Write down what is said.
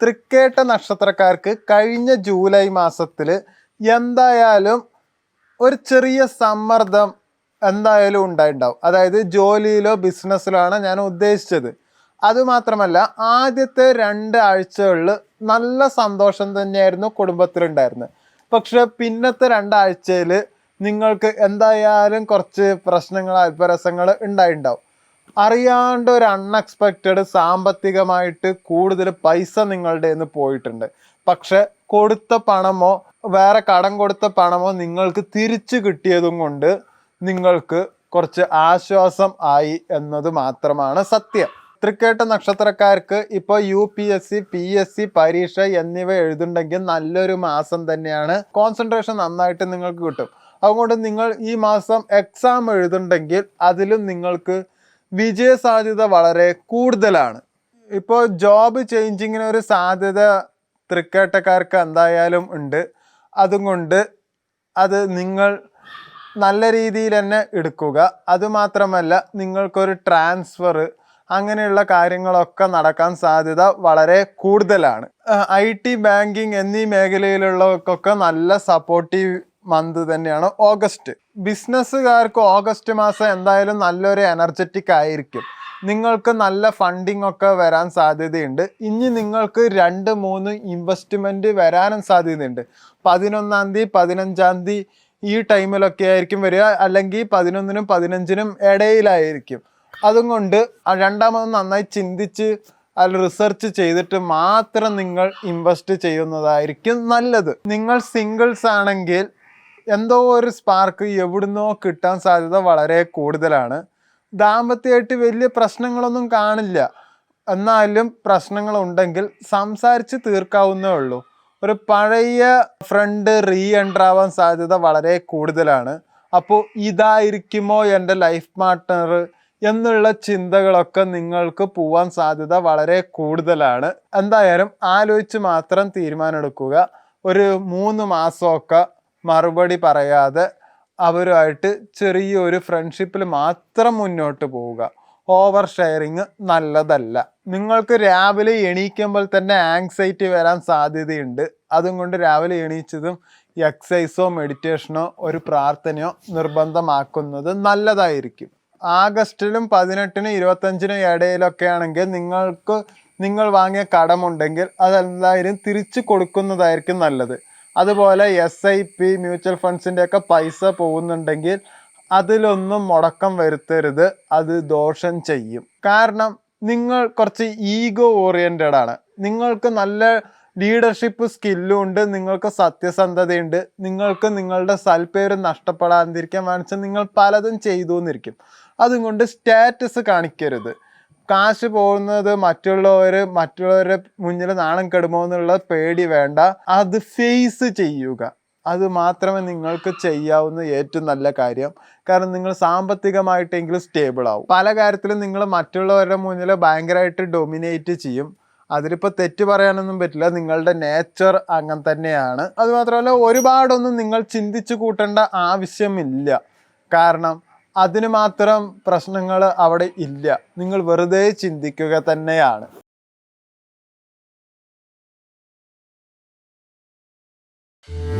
തൃക്കേട്ട നക്ഷത്രക്കാർക്ക് കഴിഞ്ഞ ജൂലൈ മാസത്തിൽ എന്തായാലും ഒരു ചെറിയ സമ്മർദ്ദം എന്തായാലും ഉണ്ടായിട്ടുണ്ടാവും അതായത് ജോലിയിലോ ബിസിനസ്സിലോ ആണ് ഞാൻ ഉദ്ദേശിച്ചത്. അതുമാത്രമല്ല ആദ്യത്തെ രണ്ട് ആഴ്ചകളിൽ നല്ല സന്തോഷം തന്നെയായിരുന്നു കുടുംബത്തിലുണ്ടായിരുന്നത്. പക്ഷെ പിന്നത്തെ രണ്ടാഴ്ചയിൽ നിങ്ങൾക്ക് എന്തായാലും കുറച്ച് പ്രശ്നങ്ങൾ അല്പരസങ്ങൾ ഉണ്ടായിട്ടുണ്ടാവും അറിയാണ്ട് ഒരു അൺഎക്സ്പെക്റ്റഡ് സാമ്പത്തികമായിട്ട് കൂടുതൽ പൈസ നിങ്ങളുടെ നിന്ന് പോയിട്ടുണ്ട്. പക്ഷെ കൊടുത്ത പണമോ വേറെ കടം കൊടുത്ത പണമോ നിങ്ങൾക്ക് തിരിച്ചു കിട്ടിയതും കൊണ്ട് നിങ്ങൾക്ക് കുറച്ച് ആശ്വാസം ആയി എന്നത് മാത്രമാണ് സത്യം. തൃക്കേട്ട നക്ഷത്രക്കാർക്ക് ഇപ്പോൾ U P S C P S C പരീക്ഷ എന്നിവ എഴുതുണ്ടെങ്കിൽ നല്ലൊരു മാസം തന്നെയാണ്. കോൺസെൻട്രേഷൻ നന്നായിട്ട് നിങ്ങൾക്ക് കിട്ടും. അതുകൊണ്ട് നിങ്ങൾ ഈ മാസം എക്സാം എഴുതുണ്ടെങ്കിൽ അതിലും നിങ്ങൾക്ക് വിജയ സാധ്യത വളരെ കൂടുതലാണ്. ഇപ്പോൾ ജോബ് ചേഞ്ചിങ്ങിന് ഒരു സാധ്യത തൃക്കേട്ടക്കാർക്ക് എന്തായാലും ഉണ്ട്. അതുകൊണ്ട് അത് നിങ്ങൾ നല്ല രീതിയിൽ തന്നെ എടുക്കുക. അതുമാത്രമല്ല നിങ്ങൾക്കൊരു ട്രാൻസ്ഫർ അങ്ങനെയുള്ള കാര്യങ്ങളൊക്കെ നടക്കാൻ സാധ്യത വളരെ കൂടുതലാണ്. ഐ ടി ബാങ്കിങ് എന്നീ മേഖലയിലുള്ളവർക്കൊക്കെ നല്ല സപ്പോർട്ടീവ് മന്ത് തന്നെയാണ് ഓഗസ്റ്റ് ബിസിനസ്സുകാർക്ക് ഓഗസ്റ്റ് മാസം എന്തായാലും നല്ലൊരു എനർജറ്റിക് ആയിരിക്കും. നിങ്ങൾക്ക് നല്ല ഫണ്ടിങ് ഒക്കെ വരാൻ സാധ്യതയുണ്ട്. ഇനി നിങ്ങൾക്ക് രണ്ട് മൂന്ന് ഇൻവെസ്റ്റ്മെന്റ് വരാനും സാധ്യതയുണ്ട്. പതിനൊന്നാം തീയതി പതിനഞ്ചാം തീയതി ഈ ടൈമിലൊക്കെ ആയിരിക്കും വരിക. അല്ലെങ്കിൽ പതിനൊന്നിനും പതിനഞ്ചിനും ഇടയിലായിരിക്കും. അതുകൊണ്ട് കൊണ്ട് രണ്ടാമത് നന്നായി ചിന്തിച്ച് അതിൽ റിസർച്ച് ചെയ്തിട്ട് മാത്രം നിങ്ങൾ ഇൻവെസ്റ്റ് ചെയ്യുന്നതായിരിക്കും നല്ലത്. നിങ്ങൾ സിംഗിൾസ് ആണെങ്കിൽ എന്തോ ഒരു സ്പാർക്ക് എവിടുന്നോ കിട്ടാൻ സാധ്യത വളരെ കൂടുതലാണ്. ദാമ്പത്യമായിട്ട് വലിയ പ്രശ്നങ്ങളൊന്നും കാണില്ല. എന്നാലും പ്രശ്നങ്ങളുണ്ടെങ്കിൽ സംസാരിച്ച് തീർക്കാവുന്നേ ഉള്ളൂ. ഒരു പഴയ ഫ്രണ്ട് റീ എന്റർ ആവാൻ സാധ്യത വളരെ കൂടുതലാണ്. അപ്പോൾ ഇതായിരിക്കുമോ എന്റെ ലൈഫ് പാർട്ട്ണർ എന്നുള്ള ചിന്തകളൊക്കെ നിങ്ങൾക്ക് പോവാൻ സാധ്യത വളരെ കൂടുതലാണ്. എന്തായാലും ആലോചിച്ച് മാത്രം തീരുമാനമെടുക്കുക. ഒരു മൂന്ന് മാസമൊക്കെ മറുപടി പറയാതെ അവരുമായിട്ട് ചെറിയൊരു ഫ്രണ്ട്ഷിപ്പിൽ മാത്രം മുന്നോട്ട് പോവുക. ഓവർ ഷെയറിങ് നല്ലതല്ല. നിങ്ങൾക്ക് രാവിലെ എണീക്കുമ്പോൾ തന്നെ ആങ്സൈറ്റി വരാൻ സാധ്യതയുണ്ട്. അതും കൊണ്ട് രാവിലെ എണീച്ചതും എക്സൈസോ മെഡിറ്റേഷനോ ഒരു പ്രാർത്ഥനയോ നിർബന്ധമാക്കുന്നത് നല്ലതായിരിക്കും. ആഗസ്റ്റിലും പതിനെട്ടിനും ഇരുപത്തഞ്ചിനും ഇടയിലൊക്കെ ആണെങ്കിൽ നിങ്ങൾക്ക് നിങ്ങൾ വാങ്ങിയ കടമുണ്ടെങ്കിൽ അതെന്തായാലും തിരിച്ചു കൊടുക്കുന്നതായിരിക്കും നല്ലത്. അതുപോലെ എസ് ഐ പി മ്യൂച്വൽ ഫണ്ട്സിന്റെ ഒക്കെ പൈസ പോകുന്നുണ്ടെങ്കിൽ അതിലൊന്നും മുടക്കം വരുത്തരുത്. അത് ദോഷം ചെയ്യും. കാരണം നിങ്ങൾ കുറച്ച് ഈഗോ ഓറിയന്റഡ് ആണ്. നിങ്ങൾക്ക് നല്ല ലീഡർഷിപ്പ് സ്കില്ലും ഉണ്ട് നിങ്ങൾക്ക് സത്യസന്ധതയുണ്ട് നിങ്ങൾക്ക് നിങ്ങളുടെ സൽപേര് നഷ്ടപ്പെടാതിരിക്കാൻ വേണിച്ചാൽ നിങ്ങൾ പലതും ചെയ്തു എന്നിരിക്കും അതുകൊണ്ട് സ്റ്റാറ്റസ് കാണിക്കരുത്. കാശ് പോകുന്നത് മറ്റുള്ളവർ മറ്റുള്ളവരുടെ മുന്നിൽ നാണം കെടുമോ എന്നുള്ള പേടി വേണ്ട. അത് ഫേസ് ചെയ്യുക. അത് മാത്രമേ നിങ്ങൾക്ക് ചെയ്യാവുന്ന ഏറ്റവും നല്ല കാര്യം. കാരണം നിങ്ങൾ സാമ്പത്തികമായിട്ടെങ്കിലും സ്റ്റേബിൾ ആവും. പല കാര്യത്തിലും നിങ്ങൾ മറ്റുള്ളവരുടെ മുന്നിൽ ഭയങ്കരമായിട്ട് ഡൊമിനേറ്റ് ചെയ്യും. അതിലിപ്പോൾ തെറ്റ് പറയാനൊന്നും പറ്റില്ല. നിങ്ങളുടെ നേച്ചർ അങ്ങനെ തന്നെയാണ്. അതുമാത്രമല്ല ഒരുപാടൊന്നും നിങ്ങൾ ചിന്തിച്ചു കൂട്ടേണ്ട ആവശ്യമില്ല. കാരണം അതിന് മാത്രം പ്രശ്നങ്ങൾ അവിടെ ഇല്ല നിങ്ങൾ വെറുതെ ചിന്തിക്കുക തന്നെയാണ് Thank.